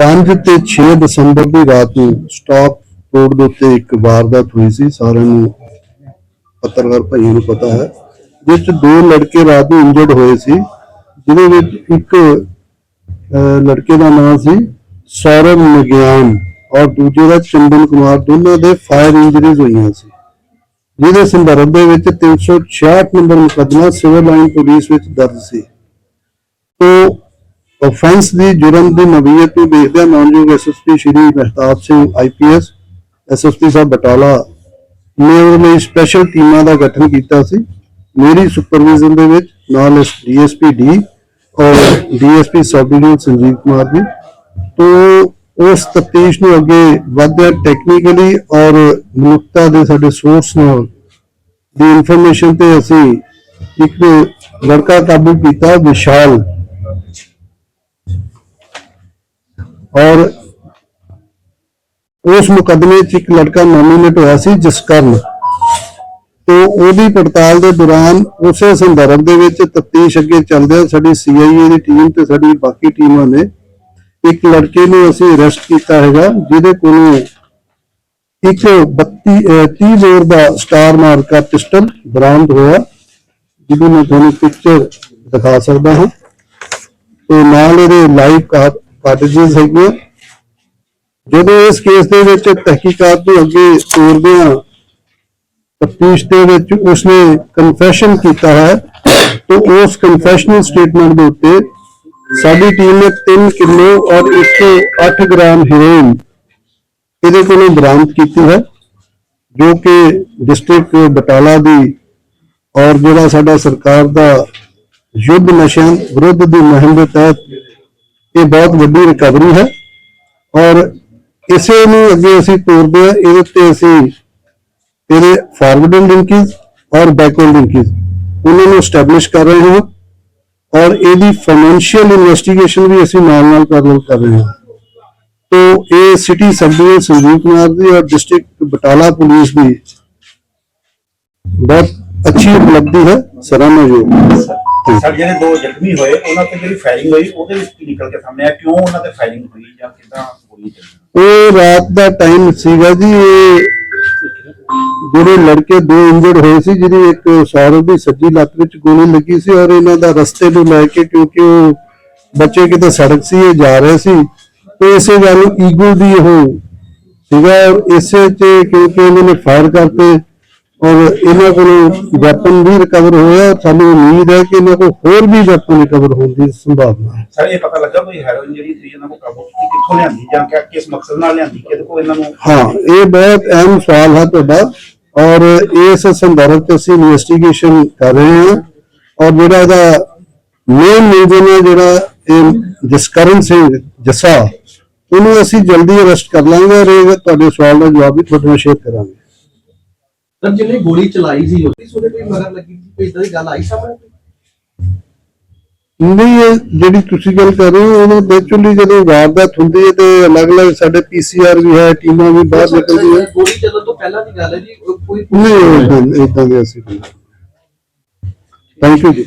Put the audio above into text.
5 ਤੇ 6 ਦਸੰਬਰ ਦੀ ਰਾਤ ਨੂੰ ਸਟਾਕ ਰੋਡ ਦੇ ਉੱਤੇ ਇੱਕ ਵਾਰਦਾਤ ਹੋਈ ਸੀ। ਸਾਰਿਆਂ ਨੂੰ ਪੱਤਰਕਾਰ ਭਾਈਆਂ ਨੂੰ ਪਤਾ ਹੈ। ਜਿਸ 'ਚ ਦੋ ਲੜਕੇ ਰਾਤ ਨੂੰ ਇੰਜਰਡ ਹੋਏ ਸੀ, ਜਿਹਦੇ ਵਿੱਚ ਇੱਕ ਲੜਕੇ ਦਾ ਨਾਮ ਸੀ ਸੌਰਵ ਨਗਿਆਨ ਔਰ ਦੂਜੇ ਦਾ ਚੰਦਨ ਕੁਮਾਰ। ਦੋਨਾਂ ਦੇ ਫਾਇਰ ਇੰਜਰੀਜ਼ ਹੋਈਆਂ ਸੀ। ਜਿਹਦੇ ਸੰਦਰਭ ਦੇ ਵਿੱਚ 366 ਨੰਬਰ ਮੁਕੱਦਮਾ ਸਿਵਲ ਲਾਈਨ ਪੁਲਿਸ ਵਿੱਚ ਦਰਜ ਸੀ। ਤੋ ਆਫੈਂਸ ਦੀ ਜੁਰਮ ਦੀ ਨਵੀਅਤ ਨੂੰ ਦੇਖਦਿਆਂ ਮਾਨਯੋਗ SSP Shri Mehtab Singh IPS SSP ਸਾਹਿਬ ਬਟਾਲਾ ਨੇ ਉਹਦੇ ਲਈ ਸਪੈਸ਼ਲ ਟੀਮਾਂ ਦਾ ਗਠਨ ਕੀਤਾ ਸੀ। ਮੇਰੀ ਸੁਪਰਵਿਜ਼ਨ ਦੇ ਵਿੱਚ ਨਾਲ ਡੀਐਸਪੀ ਡੀ ਔਰ DSP sub division Sanjeev Kumar ji. ਤੋਂ ਉਸ ਤਫਤੀਸ਼ ਨੂੰ ਅੱਗੇ ਵਧਿਆ ਟੈਕਨੀਕਲੀ ਔਰ ਮਨੁੱਖਤਾ ਦੇ ਸਾਡੇ ਸੋਰਸ ਨਾਲ ਦੀ ਇਨਫੋਰਮੇਸ਼ਨ ਤੇ ਅਸੀਂ ਇੱਕ ਲੜਕਾ ਕਾਬੂ ਕੀਤਾ, ਵਿਸ਼ਾਲ ਔਰ ਉਸ ਮੁਕੱਦਮੇ 'ਚ ਇੱਕ ਲੜਕਾ ਨੋਮੀਨੇਟ ਹੋਇਆ ਸੀ ਜਸਕਰਨ। ਤੇ ਉਹਦੀ ਪੜਤਾਲ ਦੇ ਦੌਰਾਨ ਉਸੇ ਸੰਦਰਭ ਦੇ ਵਿੱਚ ਤਫਤੀਸ਼ ਅੱਗੇ ਚੱਲਦਿਆਂ ਸਾਡੀ ਸੀਆਈਏ ਦੀ ਟੀਮ ਤੇ ਸਾਡੀ ਬਾਕੀ ਟੀਮਾਂ ਨੇ ਇੱਕ ਲੜਕੇ ਨੂੰ ਅਸੀਂ ਅਰੈਸਟ ਕੀਤਾ ਹੈਗਾ, ਜਿਹਦੇ ਕੋਲੋਂ ਇੱਕ 32 30 ਬੋਰ ਦਾ ਸਟਾਰ ਮਾਰਕਾ ਪਿਸਟਲ ਬਰਾਮਦ ਹੋਇਆ ਜਿਹਦੀ ਮੈਂ ਤੁਹਾਨੂੰ ਪਿਕਚਰ ਦਿਖਾ ਸਕਦਾ ਹਾਂ। ਤੇ ਨਾਲ ਇਹਦੇ ਲਾਈਵ ਕਾਰ ਕਾਰਟੇਜਸ ਹੈਗੀਆਂ ਜਦੋਂ ਇਸ ਕੇਸ ਦੇ ਵਿੱਚ ਤਹਿਕੀਕਾਤ ਨੂੰ ਅੱਗੇ ਤੋਰਦੇ ਹਾਂ ਤਫਤੀਸ਼ ਦੇ ਵਿੱਚ ਉਸਨੇ ਕਨਫੈਸ਼ਨ ਕੀਤਾ ਹੈ, ਤੇ ਉਸ ਕਨਫੈਸ਼ਨਲ ਸਟੇਟਮੈਂਟ ਦੇ ਉੱਤੇ ਸਾਡੀ ਟੀਮ ਨੇ 3 ਕਿਲੋ ਔਰ 108 ਗ੍ਰਾਮ ਹੀਰੋਇਨ ਇਹਦੇ ਕੋਲੋਂ ਬਰਾਮਦ ਕੀਤੀ ਹੈ, ਜੋ ਕਿ ਡਿਸਟ੍ਰਿਕਟ ਬਟਾਲਾ ਦੀ ਔਰ ਜਿਹੜਾ ਸਾਡਾ ਸਰਕਾਰ ਦਾ ਯੁੱਧ ਨਸ਼ਿਆਂ ਵਿਰੁੱਧ ਦੀ ਮੁਹਿੰਮ ਦੇ ਤਹਿਤ ਇਹ ਬਹੁਤ ਵੱਡੀ ਰਿਕਵਰੀ ਹੈ ਔਰ ਇਸੇ ਨੂੰ ਅੱਗੇ ਅਸੀਂ ਤੋਰਦੇ ਹਾਂ, ਇਹਦੇ ਤੇ ਅਸੀਂ ਇਹਦੇ ਫਾਰਵਰਡ ਲਿੰਕੇਜ ਔਰ ਬੈਕਵਰਡ ਲਿੰਕੇਜ ਉਹਨਾਂ ਨੂੰ ਸਟੈਬਲਿਸ਼ ਕਰ ਰਹੇ ਹਾਂ ਔਰ ਇਹਦੀ ਫਾਈਨੈਂਸ਼ੀਅਲ ਇਨਵੈਸਟੀਗੇਸ਼ਨ ਵੀ ਅਸੀਂ ਨਾਲ ਨਾਲ ਕਰ ਕਰ ਰਹੇ ਹਾਂ। ਤੋ ਇਹ city sub division Sanjeev Kumar ਦੀ ਔਰ ਡਿਸਟ੍ਰਿਕਟ ਬਟਾਲਾ ਪੁਲਿਸ ਦੀ ਬਹੁਤ ਅੱਛੀ ਉਪਲਬਧੀ ਹੈ। ਸਰਾਹਨਾਯੋਗ ਸਰ ਜਿਹੜੇ ਦੋ ਜ਼ਖਮੀ ਹੋਏ ਉਹਨਾਂ ਤੇ ਜਿਹੜੀ ਫਾਇਰਿੰਗ ਹੋਈ ਉਹਦੇ ਵਿੱਚ ਕੀ ਨਿਕਲ ਕੇ ਸਾਹਮਣੇ ਆ ਕਿਉਂ ਉਹਨਾਂ ਤੇ ਫਾਇਰਿੰਗ ਹੋਈ ਜਾਂ ਕਿਦਾਂ ਗੋਲੀ ਚੱਲੀ? ਉਹ ਰਾਤ ਦਾ ਟਾਈਮ ਸੀਗਾ ਜੀ ਇਹ ਜਿਹੜੇ ਲੜਕੇ ਦੋ ਇੰਜਰਡ ਹੋਏ ਸੀ ਜਿਹਦੀ ਇੱਕ ਸੌਰਵ ਦੀ ਸੱਜੀ ਲੱਤ ਵਿੱਚ ਗੋਲੀ ਲੱਗੀ ਸੀ ਔਰ ਇਹਨਾਂ ਦਾ ਰਸਤੇ ਨੂੰ ਲੈ ਕੇ ਕਿਉਂਕਿ ਉਹ ਬੱਚੇ ਕਿਤੇ ਸੜਕ ਸੀ ਇਹ ਜਾ ਰਹੇ ਸੀ ਤੇ ਇਸੇ ਗੱਲ ਈਗੋ ਦੀ ਉਹ ਸੀਗਾ ਇਸੇ ਚ ਕਿਉਂਕਿ ਇਹਨਾਂ ਨੇ ਫਾਇਰ ਕਰਤੇ। ਔਰ ਇਹਨਾਂ ਕੋਲੋਂ ਵੈਪਨ ਵੀ ਰਿਕਵਰ ਹੋਇਆ ਸਾਨੂੰ ਉਮੀਦ ਹੈ ਕਿ ਇਹਨਾਂ ਕੋਲ ਹੋਰ ਵੀ ਵੈਪਨ ਰਿਕਵਰ ਹੋਣ ਦੀ ਸੰਭਾਵਨਾ ਹੈ। ਸਰ ਇਹ ਪਤਾ ਲੱਗਾ ਕੋਈ ਹੈਰੋਇਨ ਜਿਹੜੀ ਸੀ ਇਹਨਾਂ ਕੋਲ ਕਾਬੂ ਕੀਤੀ ਕਿੱਥੋਂ ਲਿਆਂਦੀ ਜਾਂ ਕਿ ਕਿਸ ਮਕਸਦ ਨਾਲ ਲਿਆਂਦੀ ਕਿਹਦੇ ਕੋਲ ਇਹਨਾਂ ਨੂੰ ਹਾਂ ਇਹ ਬਹੁਤ ਅਹਿਮ ਸਵਾਲ ਹੈ ਤੁਹਾਡਾ ਔਰ ਇਸ ਸੰਦਰਭ ਤੇ ਅਸੀਂ ਇਨਵੈਸਟੀਗੇਸ਼ਨ ਕਰ ਰਹੇ ਹਾਂ। ਔਰ ਜਿਹੜਾ ਇਹਦਾ ਮੇਨ ਮੁਲਜ਼ਮ ਹੈ ਜਿਹੜਾ ਇਹ ਜਸਕਰਨ ਸਿੰਘ ਜੱਸਾ ਉਹਨੂੰ ਅਸੀਂ ਜਲਦੀ ਅਰੈਸਟ ਕਰ ਲਾਂਗੇ ਔਰ ਇਹ ਤੁਹਾਡੇ ਸਵਾਲ ਦਾ ਜਵਾਬ ਵੀ ਤੁਹਾਡੇ ਨਾਲ ਸ਼ੇਅਰ ਕਰਾਂਗੇ। ਸਰ ਜਿਹਨੇ ਗੋਲੀ ਚਲਾਈ ਸੀ ਉਹਦੀ ਸੁਣੇ ਕੋਈ ਮਗਰ ਲੱਗੀ ਸੀ ਕੋਈ ਇਦਾਂ ਦੀ ਗੱਲ ਆਈ ਸਾਹਮਣੇ? ਨਹੀਂ ਇਹ ਜਿਹੜੀ ਤੁਸੀਂ ਗੱਲ ਕਰ ਰਹੇ ਹੋ ਉਹਨੂੰ ਐਕਚੁਅਲੀ ਜਦੋਂ ਵਾਰਦਾਤ ਹੁੰਦੀ ਹੈ ਤੇ ਅਲੱਗ-ਅਲੱਗ ਸਾਡੇ ਪੀਸੀਆਰ ਵੀ ਹੈ ਟੀਮਾਂ ਵੀ ਬਾਹਰ ਨਿਕਲਦੀਆਂ। ਗੋਲੀ ਚੱਲਣ ਤੋਂ ਪਹਿਲਾਂ ਦੀ ਗੱਲ ਹੈ ਜੀ ਕੋਈ ਨਹੀਂ ਇਦਾਂ ਦੇ ਅਸੀਂ ਥੈਂਕ ਯੂ ਜੀ।